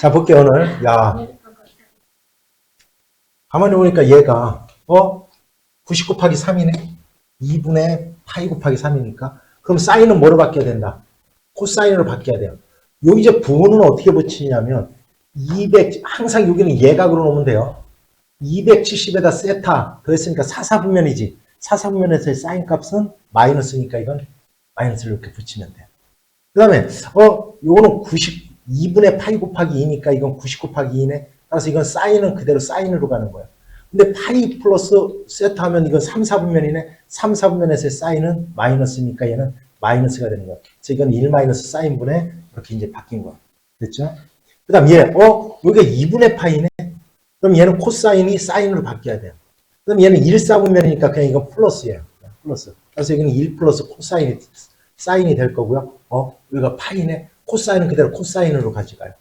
자, 볼게요, 오늘. 야, 가만히 보니까 얘가, 어? 90 곱하기 3이네? 2분의 파이 곱하기 3이니까. 그럼 사인은 뭐로 바뀌어야 된다? 코사인으로 바뀌어야 돼요. 요 이제 부호는 어떻게 붙이냐면, 200, 항상 여기는 예각으로 놓으면 돼요. 270에다 세타 더했으니까 사사분면이지. 사사분면에서의 사인 값은 마이너스니까 이건 마이너스를 이렇게 붙이면 돼요. 그 다음에, 어, 요거는 92분의 파이 곱하기 2니까 이건 90 곱하기 2네. 따라서 이건 사인은 그대로 사인으로 가는 거예요. 근데 파이 플러스 세트 하면 이건 3, 4분면이네. 3, 4분면에서의 사인은 마이너스니까 얘는 마이너스가 되는 거예요. 그래서 이건 1 마이너스 사인분에 이렇게 이제 바뀐 거예요. 됐죠? 그 다음 얘, 어, 여기가 2분의 파이네. 그럼 얘는 코사인이 사인으로 바뀌어야 돼요. 그럼 얘는 1, 4분면이니까 그냥 이건 플러스예요. 플러스. 그래서 여기는 1 플러스 코사인이, 사인이 될 거고요. 어, 여기가 파이네. 코사인은 그대로 코사인으로 가져가요.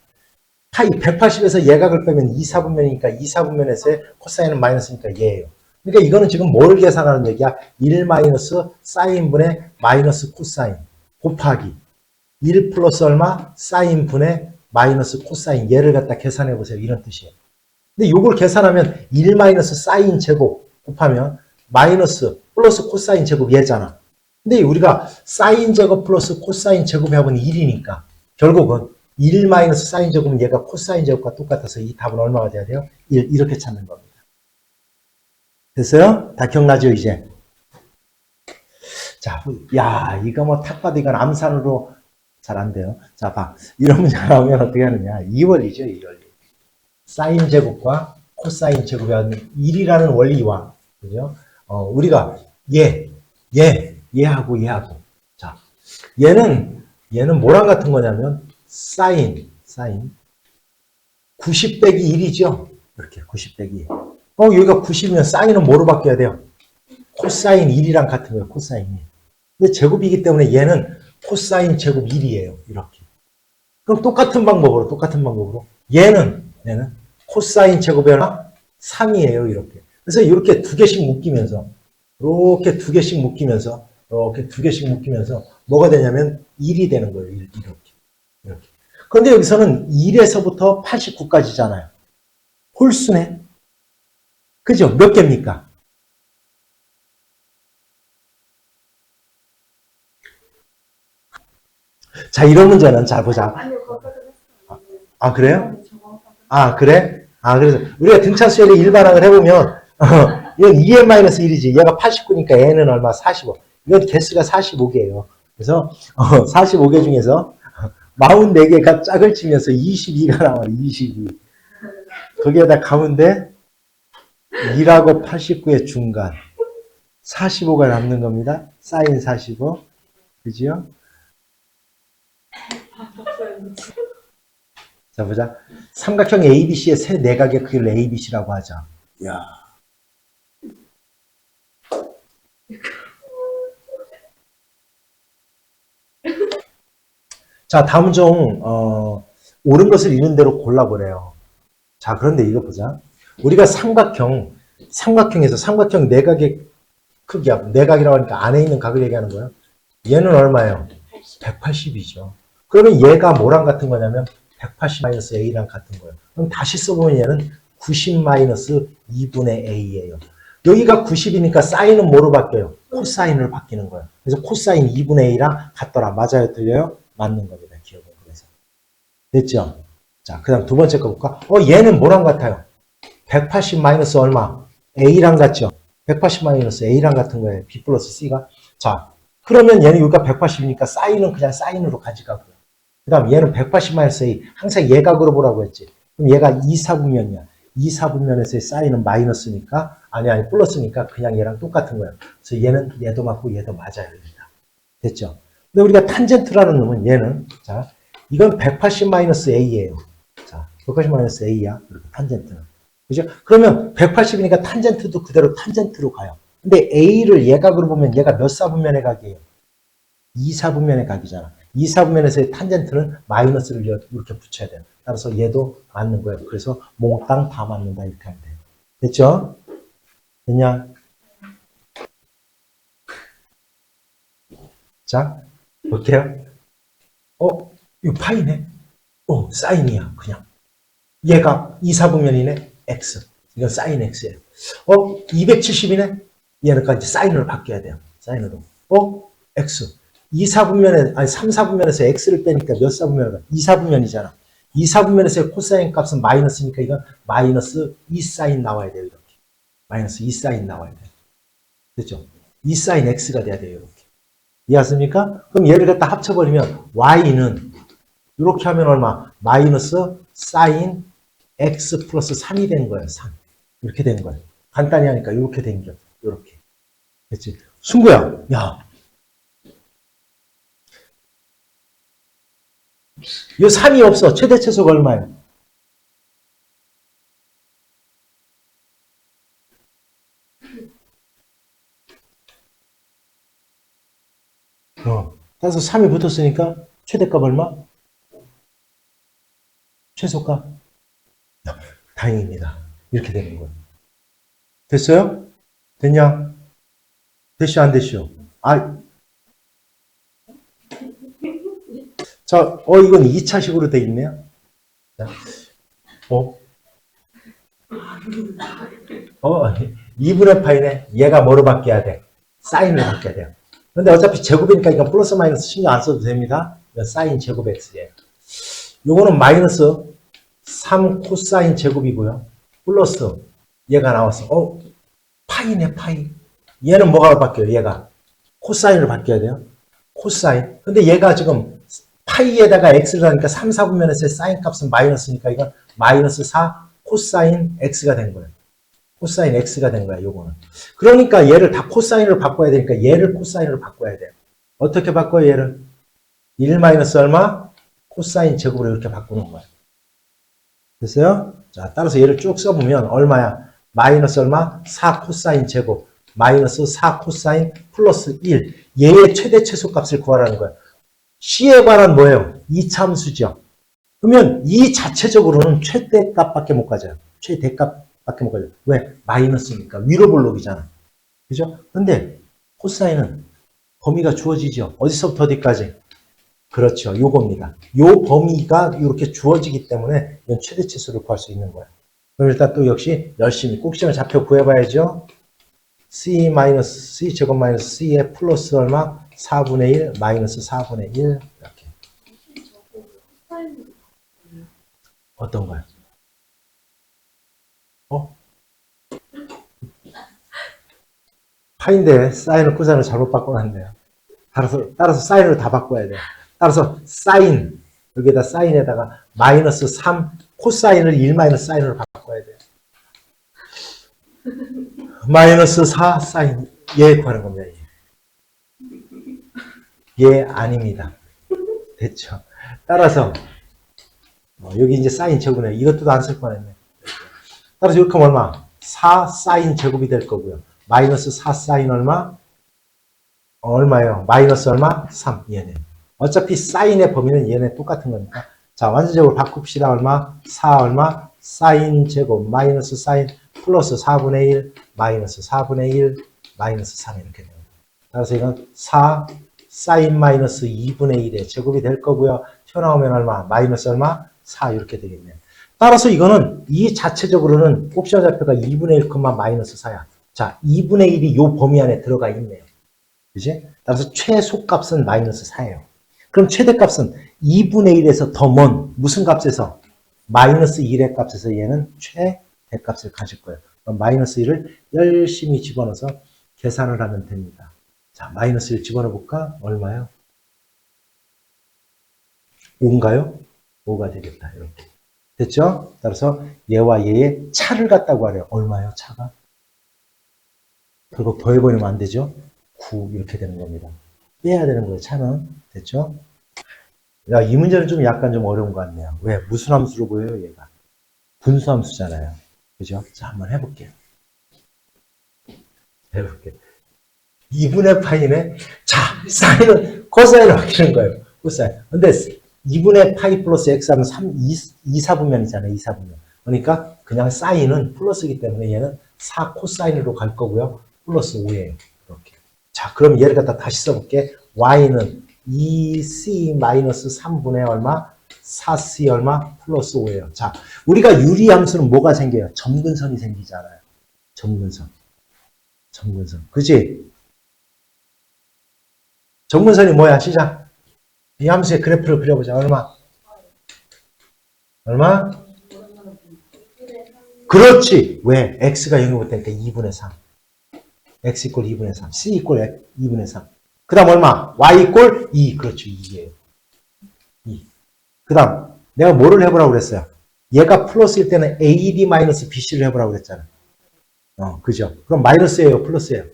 파이 180에서 예각을 빼면 2, 4분면이니까 2, 4분면에서의 코사인은 마이너스니까 얘예요. 그러니까 이거는 지금 뭘 계산하는 얘기야? 1 마이너스 사인분의 마이너스 코사인 곱하기 1 플러스 얼마? 사인분의 마이너스 코사인 얘를 갖다 계산해 보세요. 이런 뜻이에요. 근데 이걸 계산하면 1 마이너스 사인 제곱 곱하면 마이너스 플러스 코사인 제곱 얘잖아. 근데 우리가 사인 제곱 플러스 코사인 제곱 해보면 1이니까 결국은 1 마이너스 사인 제곱은 얘가 코사인 제곱과 똑같아서 이 답은 얼마가 돼야 돼요? 1 이렇게 찾는 겁니다. 됐어요? 다 기억나죠 이제? 자, 야 이거 뭐탁 봐도 이건 암산으로 잘 안 돼요. 자, 봐. 이런 문제 나오면 어떻게 하느냐? 2원이죠, 2원리. 사인 제곱과 코사인 하는 1이라는 원리와, 그죠? 어, 우리가 얘, 얘, 얘하고 얘하고. 자, 얘는, 얘는 뭐랑 같은 거냐면, 사인, 사인. 90 빼기 1이죠? 이렇게, 90 빼기 1. 어, 여기가 90이면 사인은 뭐로 바뀌어야 돼요? 코사인 1이랑 같은 거예요, 코사인이. 근데 제곱이기 때문에 얘는 코사인 제곱 1이에요. 이렇게. 그럼 똑같은 방법으로, 똑같은 방법으로. 얘는, 얘는 코사인 제곱이 얼마? 3이에요. 이렇게. 그래서 이렇게 두 개씩 묶이면서, 이렇게 두 개씩 묶이면서, 이렇게 두 개씩 묶이면서, 뭐가 되냐면 1이 되는 거예요. 1, 이렇게. 이렇게. 그런데 여기서는 1에서부터 89까지잖아요. 홀수네. 그죠? 몇 개입니까? 자, 이런 문제는 잘 보자. 했어요. 아, 그래요? 정확하게. 아, 그래? 아, 그래서 우리가 등차 수열의 일반항을 해보면, 어, 이건 2n-1이지. 얘가 89니까 n은 얼마? 45. 이건 개수가 45개예요. 그래서, 어, 45개 중에서 44개가 짝을 치면서 22가 나와, 22. 거기에다 가운데 2하고 89의 중간. 45가 남는 겁니다. 사인 45. 그지요? 자, 보자. 삼각형 ABC의 세 내각의 크기를 ABC라고 하자. 야. 자, 다음 중, 어, 옳은 것을 잃은 대로 골라보래요. 자, 그런데 이거 보자. 우리가 삼각형, 삼각형에서 삼각형 내각의 크기야. 내각이라고 하니까 안에 있는 각을 얘기하는 거예요. 얘는 얼마예요? 180이죠. 그러면 얘가 뭐랑 같은 거냐면 180-a랑 같은 거예요. 그럼 다시 써보면 얘는 90-2분의 a예요. 여기가 90이니까 사인은 뭐로 바뀌어요? 코사인으로 바뀌는 거예요. 그래서 코사인 2분의 a랑 같더라. 맞아요? 틀려요? 맞는 겁니다. 기억은 그래서. 됐죠? 자, 그 다음 두 번째 거 볼까? 어, 얘는 뭐랑 같아요? 180 마이너스 얼마? a랑 같죠? 180 마이너스 a랑 같은 거예요. b 플러스 c가. 자, 그러면 얘는 여기가 180이니까 사인은 그냥 사인으로 가져가고요. 그 다음 얘는 180-A. 항상 예각으로 보라고 했지. 그럼 얘가 2, 4분면이야. 2, 4분면에서의 사인은 마이너스니까, 아니, 아니, 플러스니까 그냥 얘랑 똑같은 거야. 그래서 얘는 얘도 맞고 얘도 맞아야 됩니다. 됐죠? 근데 우리가 탄젠트라는 놈은 얘는, 자, 이건 180-A예요. 자, 180-A야. 이렇게 탄젠트는. 그죠? 그러면 180이니까 탄젠트도 그대로 탄젠트로 가요. 근데 A를 예각으로 보면 얘가 몇 사분면의 각이에요? 2, 4분면의 각이잖아. 2, 4분면에서의 탄젠트는 마이너스를 이렇게 붙여야 돼요. 따라서 얘도 맞는 거예요. 그래서 몽땅 다 맞는다 이렇게 하면 돼요. 됐죠? 됐냐? 자, 볼게요. 어, 이거 파이네. 어, 사인이야, 그냥. 얘가 2, 4분면이네, x. 이건 사인 x예요. 어, 270이네? 얘는 까지 사인으로 바뀌어야 돼요. 사인으로. 어, x. 2, 4분면에, 아니, 3, 4분면에서 x를 빼니까 몇 4분면이야? 2, 4분면이잖아. 2, 4분면에서의 코사인 값은 마이너스니까 이건 마이너스 2 사인 나와야 돼요, 이렇게. 마이너스 2 사인 나와야 돼요. 됐죠? 2 사인 x가 돼야 돼요, 이렇게. 이해하십니까? 그럼 얘를 갖다 합쳐버리면 y는 이렇게 하면 얼마? 마이너스 사인 x 플러스 3이 된 거예요. 3. 이렇게 된 거예요. 간단히 하니까 이렇게 된 거. 이렇게. 됐지? 순구야, 야. 이 3이 없어. 최대 최소가 얼마예요? 어. 따라서 3이 붙었으니까 최대값 얼마? 최소값? 다행입니다. 이렇게 되는 거예요. 됐어요? 됐냐? 됐쇼, 안 됐쇼? 아. 자, 어, 이건 2차식으로 돼 있네요. 자, 어? 어, 2분의 파이네. 얘가 뭐로 바뀌어야 돼? 사인으로 바뀌어야 돼요. 근데 어차피 제곱이니까 이건 플러스 마이너스 신경 안 써도 됩니다. 사인 제곱 x예요. 요거는 마이너스 3 코사인 제곱이고요. 플러스 얘가 나왔어. 어, 파이네, 파이. 얘는 뭐가 바뀌어요? 얘가 코사인으로 바뀌어야 돼요. 코사인. 근데 얘가 지금 파이에다가 x를 하니까 3, 4분면에서의 사인 값은 마이너스니까 이건 마이너스 4 코사인 x가 된 거예요. 코사인 x가 된 거야, 요거는. 그러니까 얘를 다 코사인으로 바꿔야 되니까 얘를 코사인으로 바꿔야 돼요. 어떻게 바꿔요, 얘를? 1 마이너스 얼마? 코사인 제곱으로 이렇게 바꾸는 거예요. 됐어요? 자, 따라서 얘를 쭉 써보면 얼마야? 마이너스 얼마? 4 코사인 제곱. 마이너스 4 코사인 플러스 1. 얘의 최대 최소 값을 구하라는 거예요. C에 관한 뭐예요? 이참수죠. 그러면 이 자체적으로는 최대값밖에 못 가져요. 최대값 밖에 못 가져요. 왜? 마이너스니까. 위로 볼록이잖아. 그죠? 근데 코사인은 범위가 주어지죠. 어디서부터 어디까지? 그렇죠. 요겁니다. 요 범위가 이렇게 주어지기 때문에 이건 최대 치수를 구할 수 있는 거예요. 그럼 일단 또 역시 열심히 꼭지점을 좌표 구해봐야죠. c 마이너스 c 제곱 마이너스 c의 플러스 얼마? 4분의 1 마이너스 4분의 1 이렇게. 어떤 거요? 어? 파인데 사인을 코사인을 잘못 바꿔놨네요. 따라서 따라서 사인을 다 바꿔야 돼요. 따라서 사인 여기에다 사인에다가 마이너스 3 코사인을 1 마이너스 사인으로 바꿔야 돼요. 마이너스 4 사인 얘 구하는 겁니다. 얘. 얘 아닙니다. 됐죠. 따라서 어, 여기 이제 사인 제곱이네. 이것도 안 쓸 뻔했네. 따라서 이렇게 하면 얼마? 4 사인 제곱이 될 거고요. 마이너스 4 사인 얼마? 어, 얼마예요? 마이너스 얼마? 3 얘네. 어차피 사인의 범위는 얘네 똑같은 거니까. 자, 완전적으로 바꿉시다. 얼마? 4 얼마? 사인 제곱 마이너스 사인 플러스 4분의 1 마이너스 4분의 1 마이너스 3 이렇게 됩니다. 따라서 이건 4 사인 마이너스 2분의 1의 제곱이 될 거고요. 튀어나오면 얼마? 마이너스 얼마? 4 이렇게 되겠네요. 따라서 이거는 이 자체적으로는 옵션 좌표가 2분의 1, 마이너스 4야. 자, 2분의 1이 요 범위 안에 들어가 있네요. 그지? 따라서 최소값은 마이너스 4예요. 그럼 최대값은 2분의 1에서 더 먼 무슨 값에서? 마이너스 1의 값에서 얘는 최대값을 가질 거예요. 마이너스 1을 열심히 집어넣어서 계산을 하면 됩니다. 자, 마이너스 1 집어넣어 볼까? 얼마요? 5인가요? 5가 되겠다. 이렇게. 됐죠? 따라서 얘와 얘의 차를 갖다고 하래요. 얼마요? 차가? 그거 더해버리면 안 되죠? 9 이렇게 되는 겁니다. 빼야 되는 거예요. 차는. 됐죠? 야, 이 문제는 좀 약간 좀 어려운 것 같네요. 왜? 무슨 함수로 보여요, 얘가? 분수함수잖아요. 그죠? 자, 한번 해볼게요. 해볼게요. 2분의 파이네? 자, 사인은 코사인을 바뀌는 거예요. 코사인. 근데 2분의 파이 플러스 x 하면 3, 2, 2, 4분면이잖아요. 2, 4분면. 그러니까 그냥 사인은 플러스이기 때문에 얘는 4 코사인으로 갈 거고요. 플러스 5예요. 이렇게. 자, 그럼 얘를 갖다 다시 써볼게. y는 2c 마이너스 3분의 얼마? 4C 얼마? 플러스 5예요. 자, 우리가 유리함수는 뭐가 생겨요? 점근선이 생기잖아요. 점근선. 점근선. 그지? 점근선이 뭐야? 시작. 이 함수의 그래프를 그려보자. 얼마? 얼마? 그렇지. 왜? x가 0이부터 니까 2분의 3. x 이꼴 2분의 3. c 이꼴 2분의 3. 그 다음 얼마? y 이꼴 2. 그렇죠. 2예요. 2. 그 다음 내가 뭐를 해보라고 그랬어요? 얘가 플러스일 때는 AD 마이너스 BC를 해보라고 그랬잖아. 어, 그죠? 그럼 마이너스예요? 플러스예요?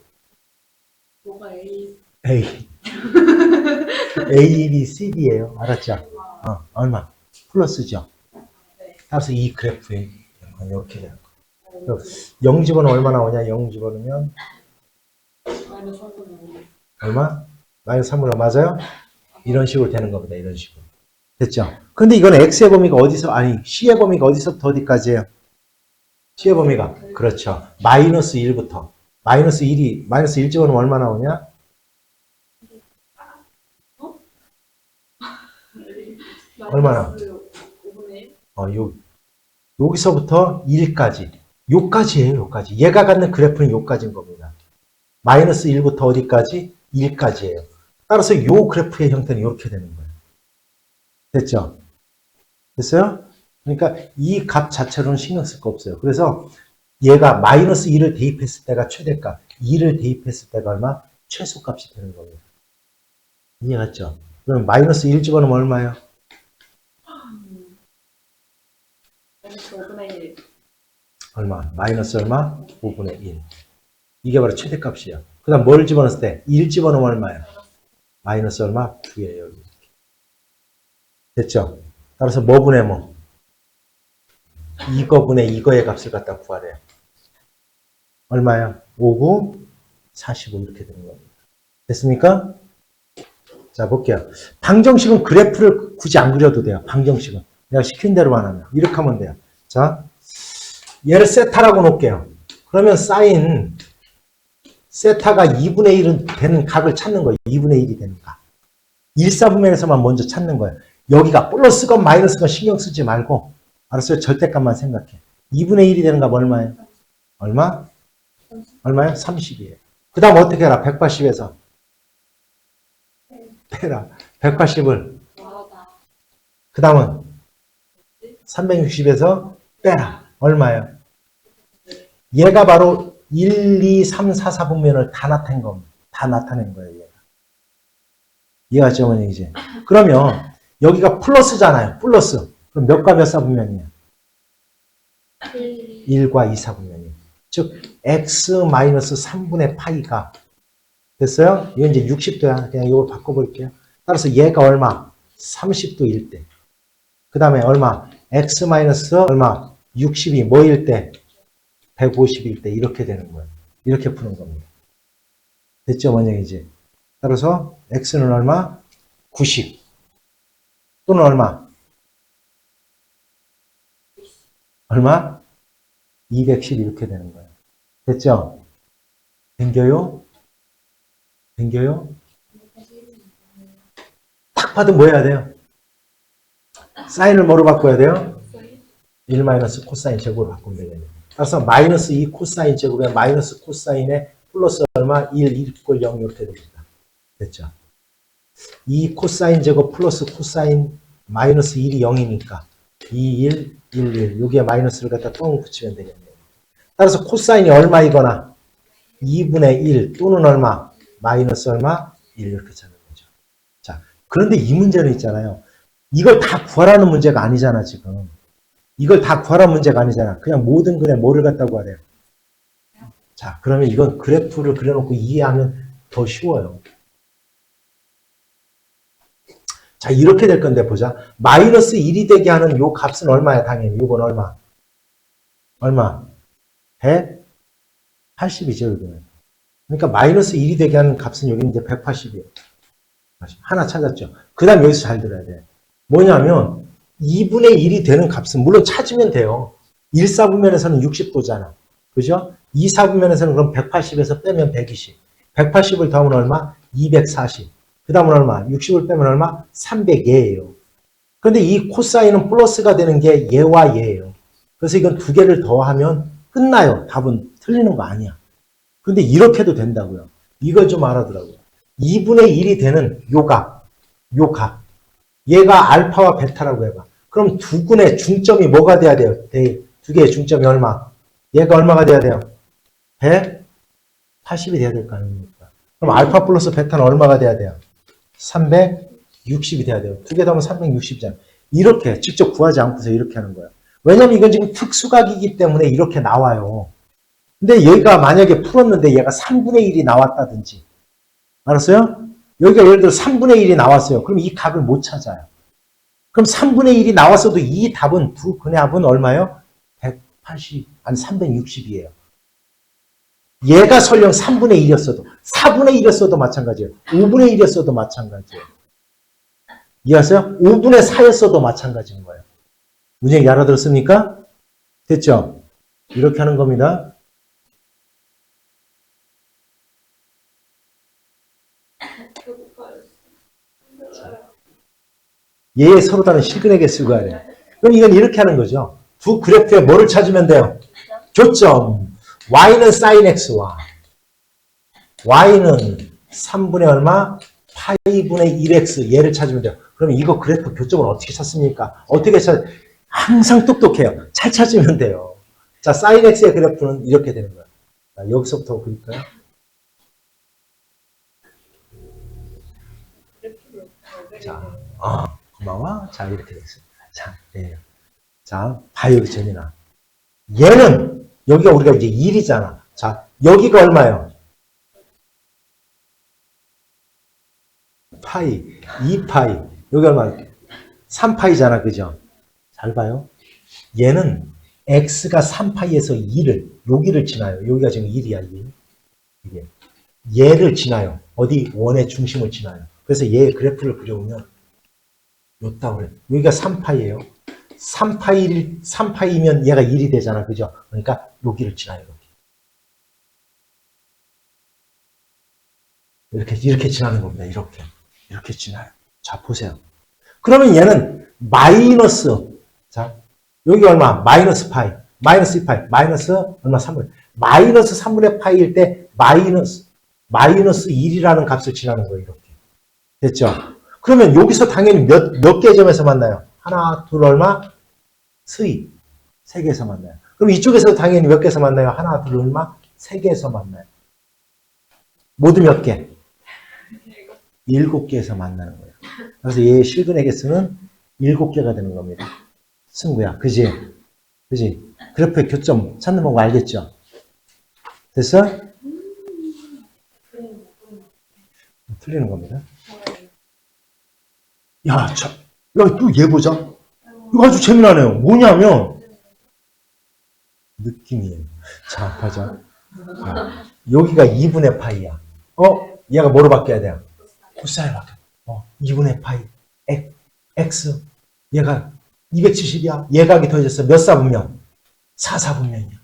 뭐가 A A. A, B, C, D예요. 알았죠? 어, 얼마? 플러스죠? 네. 따라서 이 그래프에 이렇게 되는 거. 0 집어넣으면 얼마 나오냐? 0 집어넣으면 마이너스 3분의 얼마? 마이너스 3분의 맞아요? 이런 식으로 되는 겁니다. 이런 식으로. 됐죠? 근데 이건 x의 범위가 어디서, 아니, c의 범위가 어디서부터 어디까지예요? c의 범위가. 그렇죠. 마이너스 1부터. 마이너스 1이, 마이너스 1 집어넣으면 얼마 나오냐? 얼마나? 5분의 어, 요, 여기서부터 1까지. 요까지예요, 요까지. 얘가 갖는 그래프는 요까지인 겁니다. 마이너스 1부터 어디까지? 1까지예요. 따라서 요 그래프의 형태는 이렇게 되는 거예요. 됐죠? 됐어요? 그러니까 이 값 자체로는 신경 쓸 거 없어요. 그래서 얘가 마이너스 1을 대입했을 때가 최대값, 2를 대입했을 때가 얼마? 최소값이 되는 겁니다. 이해갔죠? 그럼 마이너스 1 집어넣으면 얼마예요? 마이너스 5분의 1 얼마? 마이너스 얼마? 5분의 1. 이게 바로 최대값이야. 그 다음 뭘 집어넣었을 때? 1 집어넣으면 얼마야? 마이너스 얼마? 2예요. 됐죠? 따라서 뭐 분의 뭐? 이거분의 이거의 값을 갖다 구하래요. 얼마야? 5, 9, 45 이렇게 되는 겁니다. 됐습니까? 자, 볼게요. 방정식은 그래프를 굳이 안 그려도 돼요. 방정식은. 내가 시킨 대로만 하면. 이렇게 하면 돼요. 자, 얘를 세타라고 놓을게요. 그러면 사인 세타가 2분의 1은 되는 각을 찾는 거예요. 2분의 1이 되는 각. 1사분면에서만 먼저 찾는 거예요. 여기가 플러스건 마이너스건 신경 쓰지 말고 알았어요? 절대값만 생각해. 2분의 1이 되는 값 얼마예요? 얼마? 얼마예요? 30이에요. 그 다음 어떻게 해라? 180에서 빼라. 180을 와다 그 다음은 360에서 빼라. 얼마예요? 얘가 바로 1, 2, 3, 4, 4분면을 다 나타낸 겁니다. 다 나타낸 거예요, 얘가. 이해하죠, 어머니, 이제? 그러면 여기가 플러스잖아요. 플러스. 그럼 몇과 몇 사분면이에요? 1 1과 2 사분면이에요. 즉, x-3분의 파이가 됐어요? 이건 이제 60도야. 그냥 이걸 바꿔볼게요. 따라서 얘가 얼마? 30도일 때. 그 다음에 얼마? x 마이너스 얼마? 60이 뭐일 때? 150일 때 이렇게 되는 거예요. 이렇게 푸는 겁니다. 됐죠, 원형이지? 따라서 x는 얼마? 90 또는 얼마? 얼마? 210 이렇게 되는 거예요. 됐죠? 댕겨요? 댕겨요? 딱 봐도 뭐 해야 돼요? 사인을 뭐로 바꿔야 돼요? 1 마이너스 코사인 제곱으로 바꾸면 되겠네요. 따라서 마이너스 2 코사인 제곱에 마이너스 코사인에 플러스 얼마? 1, 1 이꼴 0 이렇게 됩니다. 됐죠? 2 코사인 제곱 플러스 코사인 마이너스 1이 0이니까 2, 1, 1, 1 여기에 마이너스를 갖다 똥 붙이면 되겠네요. 따라서 코사인이 얼마이거나 2분의 1 또는 얼마? 마이너스 얼마? 1 이렇게 찾는 거죠. 자, 그런데 이 문제는 있잖아요. 이걸 다 구하라는 문제가 아니잖아, 지금. 이걸 다 구하라는 문제가 아니잖아. 그냥 모든 글에 뭐를 갖다 구하래요. 자, 그러면 이건 그래프를 그려놓고 이해하면 더 쉬워요. 자, 이렇게 될 건데 보자. 마이너스 1이 되게 하는 요 값은 얼마야, 당연히. 요건 얼마? 얼마? 180이죠, 여기는. 그러니까 마이너스 1이 되게 하는 값은 여기 이제 180이에요. 하나 찾았죠. 그 다음 여기서 잘 들어야 돼. 뭐냐면 2분의 1이 되는 값은 물론 찾으면 돼요. 1사분면에서는 60도잖아. 그죠? 2사분면에서는 그럼 180에서 빼면 120. 180을 더하면 얼마? 240. 그 다음은 얼마? 60을 빼면 얼마? 300예요. 근데 이 코사인은 플러스가 되는 게 얘와 얘예요. 그래서 이건 두 개를 더하면 끝나요. 답은 틀리는 거 아니야. 근데 이렇게도 된다고요. 이걸 좀 알아두라고요. 2분의 1이 되는 요 값, 요 값. 얘가 알파와 베타라고 해봐. 그럼 두 군의 중점이 뭐가 돼야 돼요? 네, 두 개의 중점이 얼마? 얘가 얼마가 돼야 돼요? 180이 돼야 될 거 아닙니까? 그럼 알파 플러스 베타는 얼마가 돼야 돼요? 360이 돼야 돼요. 두개 더하면 360이잖아요. 이렇게 직접 구하지 않고서 이렇게 하는 거예요. 왜냐면 이건 지금 특수각이기 때문에 이렇게 나와요. 근데 여기가 만약에 풀었는데 얘가 3분의 1이 나왔다든지. 알았어요? 여기가 예를 들어 3분의 1이 나왔어요. 그럼 이 값을 못 찾아요. 그럼 3분의 1이 나왔어도 이 답은 두 근의 합은 얼마예요? 180, 아니 360이에요. 얘가 설령 3분의 1이었어도, 4분의 1이었어도 마찬가지예요. 5분의 1이었어도 마찬가지예요. 이해하세요? 5분의 4였어도 마찬가지인 거예요. 문제 알아들었습니까? 됐죠? 이렇게 하는 겁니다. 배고파요. 얘의 서로 다른 실근의 개수를 구해야 돼요. 그럼 이건 이렇게 하는 거죠. 두 그래프에 뭐를 찾으면 돼요? 교점. y는 sin x와 y는 3분의 얼마? 파이분의 1x 얘를 찾으면 돼요. 그럼 이거 그래프 교점을 어떻게 찾습니까? 어떻게 찾? 항상 똑똑해요. 잘 찾으면 돼요. 자, sin x의 그래프는 이렇게 되는 거예요. 자, 여기서부터 그릴까요? 자. 아, 고마워. 자, 이렇게 됐어요. 자, 예. 자, 봐요, 전이나. 얘는, 여기가 우리가 이제 1이잖아. 자, 여기가 얼마예요? 파이, 2파이. 여기 얼마? 3파이잖아, 그죠? 잘 봐요. 얘는 x가 3파이에서 2를, 여기를 지나요. 여기가 지금 1이야, 1. 이게. 얘를 지나요. 어디? 원의 중심을 지나요. 그래서 얘의 그래프를 그려보면 요따 그래. 여기가 3파이예요. 3파이 3파이면 얘가 1이 되잖아. 그죠? 그러니까 여기를 지나요. 여기. 이렇게 이렇게 지나는 겁니다. 이렇게. 이렇게 지나요. 자, 보세요. 그러면 얘는 마이너스 자, 여기 얼마? 마이너스 파이. 마이너스 2파이. 마이너스 얼마? 3분. 마이너스 3분의 파이일 때 마이너스 마이너스 1이라는 값을 지나는 거예요. 이렇게. 됐죠? 그러면 여기서 당연히 몇, 몇 개 점에서 만나요? 하나, 둘, 얼마? 스이. 세 개에서 만나요. 그럼 이쪽에서 당연히 몇 개에서 만나요? 하나, 둘, 얼마? 세 개에서 만나요. 모두 몇 개? 일곱 개에서 만나는 거예요. 그래서 얘의 실근의 개수는 일곱 개가 되는 겁니다. 승부야. 그지? 그지? 그래프의 교점 찾는 방법 알겠죠? 됐어? 그리는 틀리는 겁니다. 거. 야, 참. 야, 또 얘 보자. 이거 아주 재미나네요. 뭐냐면, 느낌이에요. 자, 가자. 자, 여기가 2분의 파이야. 어? 얘가 뭐로 바뀌어야 돼요? 코사인 바뀌어. 어, 2분의 파이. X. 얘가 270이야. 얘각이 더해졌어. 몇 사분면? 4사분면이야.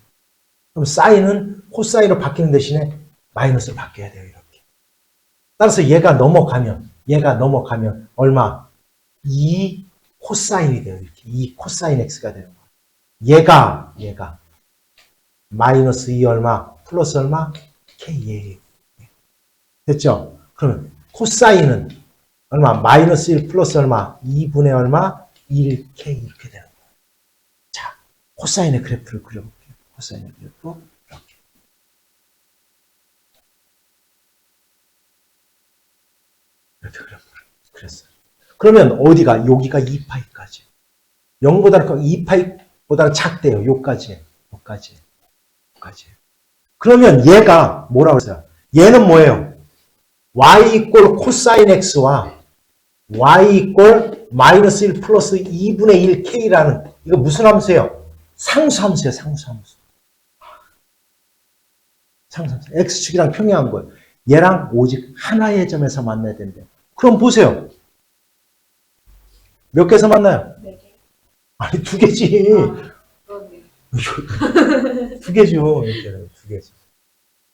그럼 사인은 코사인으로 바뀌는 대신에 마이너스로 바뀌어야 돼요. 이렇게. 따라서 얘가 넘어가면, 얘가 넘어가면 얼마? 2 코사인이 돼요. 이렇게. 2 코사인 x가 되는 거야. 얘가, 얘가. 마이너스 2 얼마? 플러스 얼마? k예요. 됐죠? 그러면 코사인은 얼마? 마이너스 1 플러스 얼마? 2분의 얼마? 1k 이렇게 되는 거예요. 자, 코사인의 그래프를 그려볼게요. 코사인의 그래프. 이렇게. 이렇게 그래프를 그렸어요. 그러면 어디가? 여기가 2파이까지. 0보다는 2파이보다는 작대요. 요까지. 요까지. 요까지. 그러면 얘가 뭐라고 했어요? 얘는 뭐예요? y 이꼴 코사인 x와 y 이꼴 마이너스 1 플러스 2분의 1k라는 이거 무슨 함수예요? 상수함수예요. 상수함수. 상수함수. x축이랑 평행한 거예요. 얘랑 오직 하나의 점에서 만나야 된대요. 그럼 보세요. 몇 개에서 만나요? 네 개. 아니 두 개지. 그러네. 두 개죠. 이렇게 두 개죠.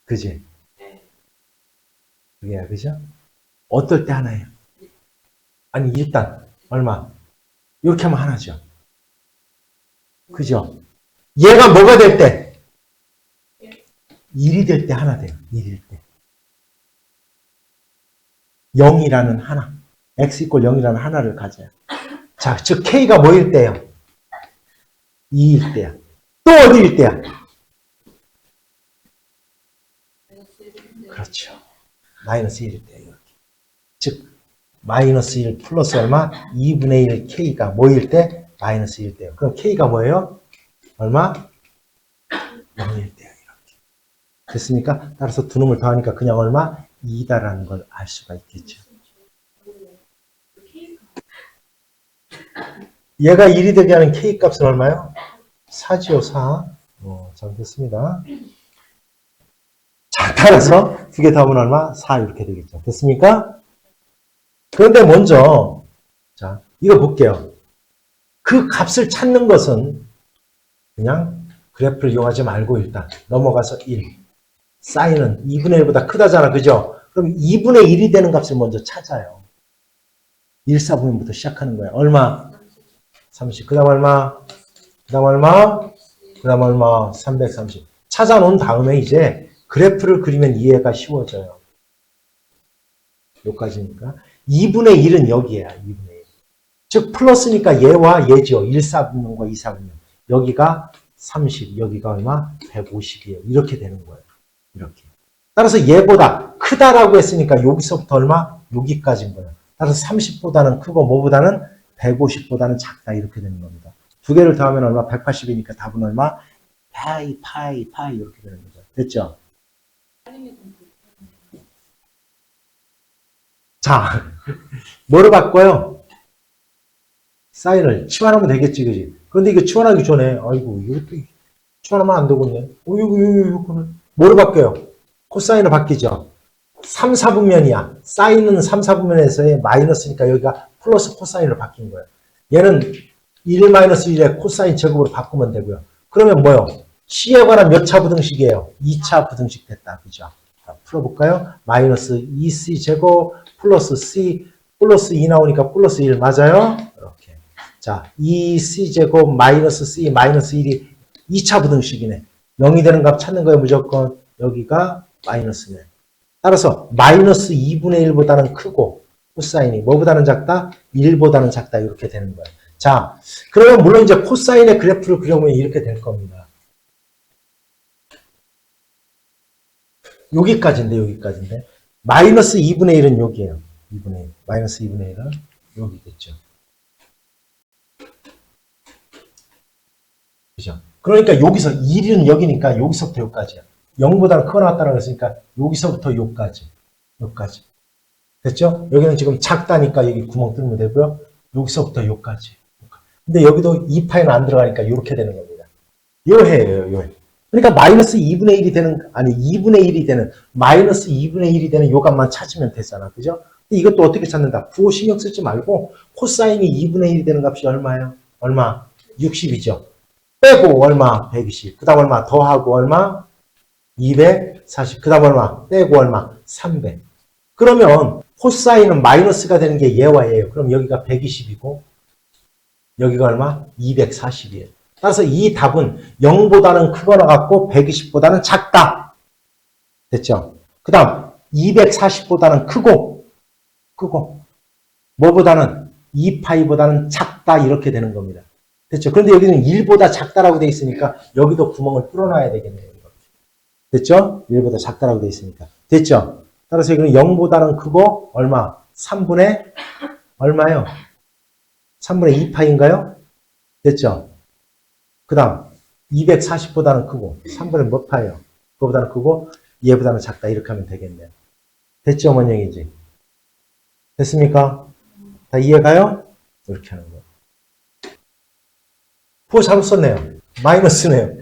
그지? 네. 두 개야, 그죠? 어떨 때 하나예요? 아니 일단 얼마? 이렇게 하면 하나죠. 그죠? 얘가 뭐가 될 때? 1이 될 때 하나 돼요. 1일 때. 0이라는 하나. x 이꼴 0이라는 하나를 가져요. 자, 즉 k가 뭐일 때요? 2일 때야. 또 어디일 때야? 그렇죠. 마이너스 1일 때 이렇게. 즉 마이너스 1 플러스 얼마? 2분의 1 k가 뭐일 때? 마이너스 1일 때요. 그럼 k가 뭐예요? 얼마? 0일 때요. 이렇게. 됐습니까? 따라서 두 놈을 더하니까 그냥 얼마? 2다라는 걸 알 수가 있겠죠. 얘가 1이 되게 하는 k 값은 얼마요? 4지요, 4. 어, 잘 됐습니다. 자, 따라서 두개 더하면 얼마? 4 이렇게 되겠죠. 됐습니까? 그런데 먼저 자, 이거 볼게요. 그 값을 찾는 것은 그냥 그래프를 이용하지 말고 일단 넘어가서 1. 사인은 2분의 1보다 크다잖아. 그죠? 그럼 2분의 1이 되는 값을 먼저 찾아요. 1, 4분면부터 시작하는 거야. 얼마? 30. 그 다음 얼마? 그 다음 얼마? 그 다음 얼마? 330. 찾아놓은 다음에 이제 그래프를 그리면 이해가 쉬워져요. 여기까지니까. 2분의 1은 여기야, 2분의 1. 즉, 플러스니까 얘와 얘죠. 1, 4분면과 2, 4분면. 여기가 30, 여기가 얼마? 150이에요. 이렇게 되는 거예요. 이렇게. 따라서 얘보다 크다라고 했으니까 여기서부터 얼마? 여기까지인 거예요. 따라서 30보다는 크고 뭐보다는 150보다는 작다. 이렇게 되는 겁니다. 두 개를 더하면 얼마? 180이니까 답은 얼마? 파이, 파이, 파이 이렇게 되는 거죠. 됐죠? 자, 뭐로 바꿔요? 사인을 치환하면 되겠지, 그지? 그런데 이거 치환하기 전에, 아이고, 이것도 치환하면 안 되겠네. 어, 이거, 이거, 이거는. 뭐로 바뀌어요? 코사인으로 바뀌죠? 3, 4분면이야. 사인은 3, 4분면에서의 마이너스니까 여기가 플러스 코사인으로 바뀐 거예요. 얘는 1 마이너스 1의 코사인 제곱으로 바꾸면 되고요. 그러면 뭐요? C에 관한 몇 차 부등식이에요? 2차 부등식 됐다. 그죠? 자, 풀어볼까요? 마이너스 2C 제곱 플러스 C 플러스 2 나오니까 플러스 1 맞아요? 이렇게. 자, 2C 제곱 마이너스 C 마이너스 1이 2차 부등식이네. 0이 되는 값 찾는 거예요, 무조건. 여기가 마이너스네. 따라서 마이너스 2분의 1보다는 크고 코사인이 뭐보다는 작다? 1보다는 작다. 이렇게 되는 거예요. 자, 그러면 물론 이제 코사인의 그래프를 그려보면 이렇게 될 겁니다. 여기까지인데, 여기까지인데. 마이너스 2분의 1은 여기에요. 2분의 1. 마이너스 2분의 1은 여기겠죠. 그죠? 그러니까 여기서 1은 여기니까 여기서부터 여기까지야. 0보다는 크거나 같다라고 했으니까 여기서부터 여기까지. 여기까지. 됐죠? 여기는 지금 작다니까 여기 구멍 뚫으면 되고요. 여기서부터 여기까지. 근데 여기도 2파이는 안 들어가니까 이렇게 되는 겁니다. 요 해예요, 요 해. 그러니까 마이너스 2분의 1이 되는, 아니 2분의 1이 되는, 마이너스 2분의 1이 되는 요 값만 찾으면 되잖아. 그죠? 근데 이것도 어떻게 찾는다? 부호 신경 쓰지 말고 코사인이 2분의 1이 되는 값이 얼마예요? 얼마? 60이죠. 빼고 얼마? 120. 그 다음 얼마? 더하고 얼마? 240. 그 다음 얼마? 빼고 얼마? 300. 그러면 코사인은 마이너스가 되는 게 얘와 얘예요. 그럼 여기가 120이고 여기가 얼마? 240이에요. 따라서 이 답은 0보다는 크거나 같고 120보다는 작다. 됐죠? 그 다음 240보다는 크고 크고 뭐보다는 2파이보다는 작다 이렇게 되는 겁니다. 됐죠? 그런데 여기는 1보다 작다라고 돼 있으니까 여기도 구멍을 뚫어놔야 되겠네요. 됐죠? 1보다 작다라고 돼 있으니까. 됐죠? 따라서 여기는 0보다는 크고 얼마? 3분의 얼마요? 3분의 2파인가요? 됐죠? 그 다음 240보다는 크고 3분의 몇 파예요? 그거보다는 크고 얘보다는 작다 이렇게 하면 되겠네요. 됐죠? 뭔 얘기지? 됐습니까? 다 이해가요? 이렇게 하는 거예요. 포 잘못 썼네요. 마이너스네요.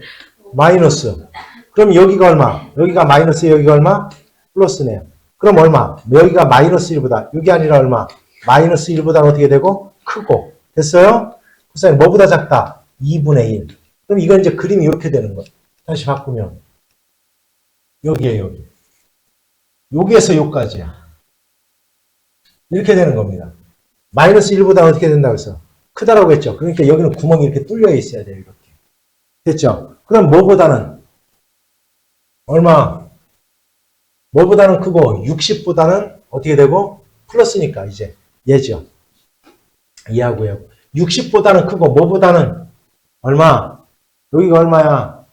마이너스. 그럼 여기가 얼마? 여기가 마이너스 여기가 얼마? 플러스네요. 그럼 얼마? 여기가 마이너스 1보다 여기 아니라 얼마? 마이너스 1보다는 어떻게 되고? 크고. 됐어요? 코사인 뭐보다 작다? 2분의 1. 그럼 이건 이제 그림이 이렇게 되는 거예요. 다시 바꾸면 여기에요 여기. 여기에서 여기까지야. 이렇게 되는 겁니다. 마이너스 1보다 어떻게 된다고 했어? 크다라고 했죠. 그러니까 여기는 구멍이 이렇게 뚫려 있어야 돼요. 이렇게. 됐죠? 그럼 뭐보다는 얼마? 뭐보다는 크고 60보다는 어떻게 되고 플러스니까 이제 얘죠. 이하고요. 60보다는 크고 뭐보다는 얼마? 여기가 얼마야?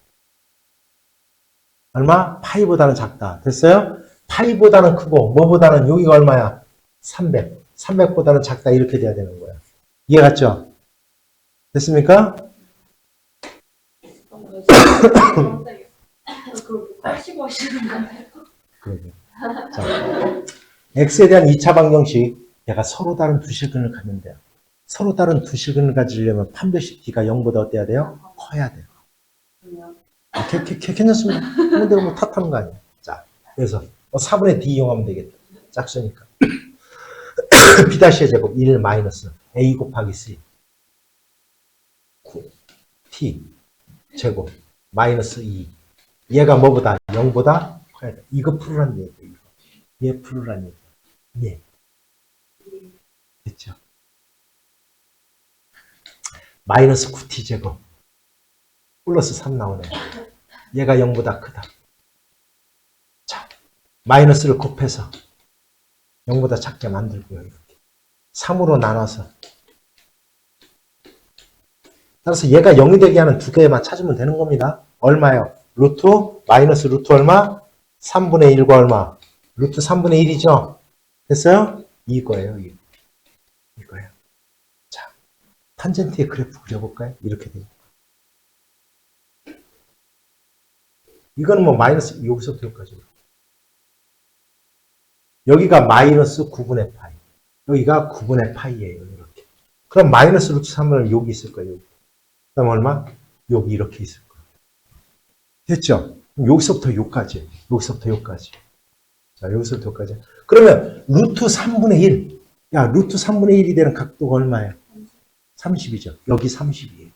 얼마? 파이보다는 작다. 됐어요? 파이보다는 크고 뭐보다는 여기가 얼마야? 300. 300보다는 작다 이렇게 돼야 되는 거야. 이해 갔죠? 됐습니까? 그걸 80 하시는 거예요? 그러게. 자, x에 대한 2차 방정식 얘가 서로 다른 두 실근을 갖는데 요. 서로 다른 두 실근을 가지려면 판별식 d가 0보다 어때야 돼요? 커야 돼요. 아, 개, 개, 개, 괜찮습니다. 근데 뭐 탓하는 거 아니야. 자, 그래서 뭐 4분의 d 이용하면 되겠다. 짝수니까. b 다시의 제곱 1 마이너스 a 곱하기 c 9 t 제곱 마이너스 2 얘가 뭐보다 0보다 커야 돼. 이거 풀으란 얘기예요. 얘 풀으란 얘기. 얘. 됐죠? 마이너스 9t 제곱 플러스 3 나오네. 얘가 0보다 크다. 자, 마이너스를 곱해서 0보다 작게 만들고요. 이렇게. 3으로 나눠서. 따라서 얘가 0이 되게 하는 두 개만 찾으면 되는 겁니다. 얼마요? 루트 마이너스 루트 얼마? 3분의 1과 얼마? 루트 3분의 1이죠? 됐어요? 이거예요. 이거. 이거예요. 자, 탄젠트의 그래프 그려볼까요? 이렇게 돼요. 이거는 뭐 마이너스 여기서부터 여기까지. 여기가 마이너스 9분의 파이. 여기가 9분의 파이예요. 이렇게. 그럼 마이너스 루트 3은 여기 있을 거예요. 여기. 그럼 얼마? 여기 이렇게 있을 거예요. 됐죠? 여기서부터 여기까지. 여기서부터 여기까지. 자, 여기서부터 여기까지. 그러면 루트 3분의 1. 야, 루트 3분의 1이 되는 각도가 얼마예요? 30이죠. 여기 30이에요.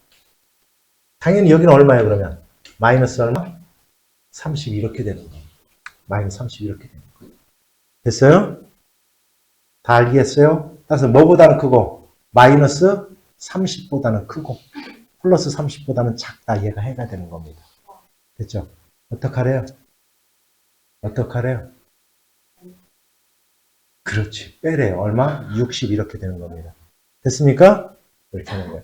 당연히 여기는 얼마예요, 그러면? 마이너스 얼마? 30 이렇게 되는 거예요. 마이너스 30 이렇게 되는 거예요. 됐어요? 다 알겠어요? 따라서 뭐보다는 크고 마이너스 30보다는 크고 플러스 30보다는 작다 얘가 해가 되는 겁니다. 됐죠? 어떡하래요? 어떡하래요? 그렇지. 빼래요. 얼마? 60 이렇게 되는 겁니다. 됐습니까? 이렇게 하는 거예요.